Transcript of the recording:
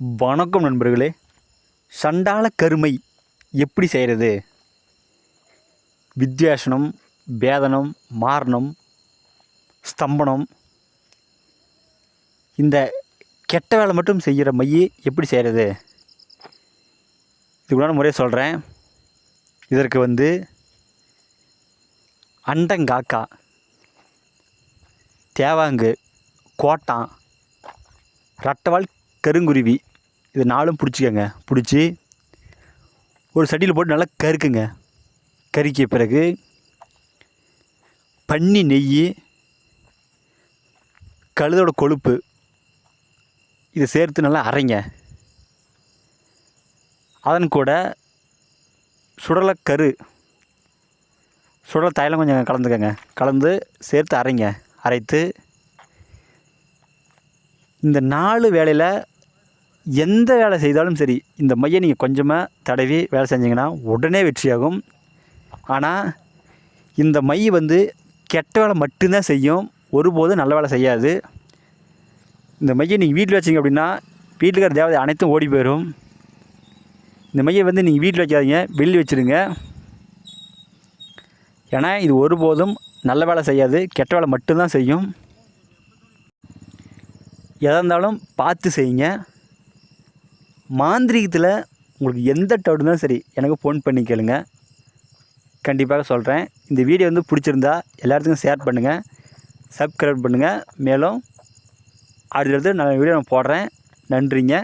வணக்கம் நண்பர்களே. சண்டால கருமை எப்படி செய்கிறது வித்யாசனம் பேதனம் மாரணம் ஸ்தம்பனம். இந்த கெட்ட வேலை மட்டும் செய்கிற மைய எப்படி செய்கிறது இதுக்குள்ளான முறையை சொல்கிறேன் இதற்கு வந்து அண்டங்காக்கா தேவாங்கு கோட்டான் ரட்டவால் கருங்குருவி. இது நாலும் பிடிச்சிக்கங்க. பிடிச்சி ஒரு சட்டியில் போட்டு நல்லா கருக்குங்க. கருக்கிய பிறகு பன்னி நெய் கழுதோட கொழுப்பு இதை சேர்த்து நல்லா அரைங்க. அதன் கூட சுடலைக்கரு சுடலை தைலம் கொஞ்சம் கலந்துக்கங்க. கலந்து சேர்த்து அரைங்க. அரைத்து இந்த நாலு வேலையில் எந்த வேலை செய்தாலும் சரி இந்த மையை நீங்கள் கொஞ்சமாக தடவி வேலை செஞ்சீங்கன்னா உடனே வெற்றியாகும். ஆனால் இந்த மை வந்து கெட்ட வேலை மட்டும்தான் செய்யும். ஒருபோதும் நல்ல வேலை செய்யாது. இந்த மையை நீங்கள் வீட்டில் வச்சீங்க அப்படின்னா வீட்டில் இருக்கிற தேவதை அனைத்தும் ஓடி போயிடும் இந்த மையை வந்து நீங்கள் வீட்டில் வைக்காதீங்க வெளியில் வச்சுருங்க. ஏன்னா இது ஒருபோதும் நல்ல வேலை செய்யாது கெட்ட வேலை மட்டும்தான் செய்யும். எதாக இருந்தாலும் பார்த்து செய்யுங்க. மாந்திரீகத்தில் உங்களுக்கு எந்த டவுட் இருந்தாலும் சரி எனக்கு ஃபோன் பண்ணி கேளுங்க. கண்டிப்பாக சொல்கிறேன் இந்த வீடியோ வந்து பிடிச்சிருந்தா எல்லாத்துக்கும் ஷேர் பண்ணுங்கள் சப்ஸ்கிரைப் பண்ணுங்கள் மேலும் அடுத்தடுத்து நான் வீடியோ நான் போடுறேன். நன்றிங்க.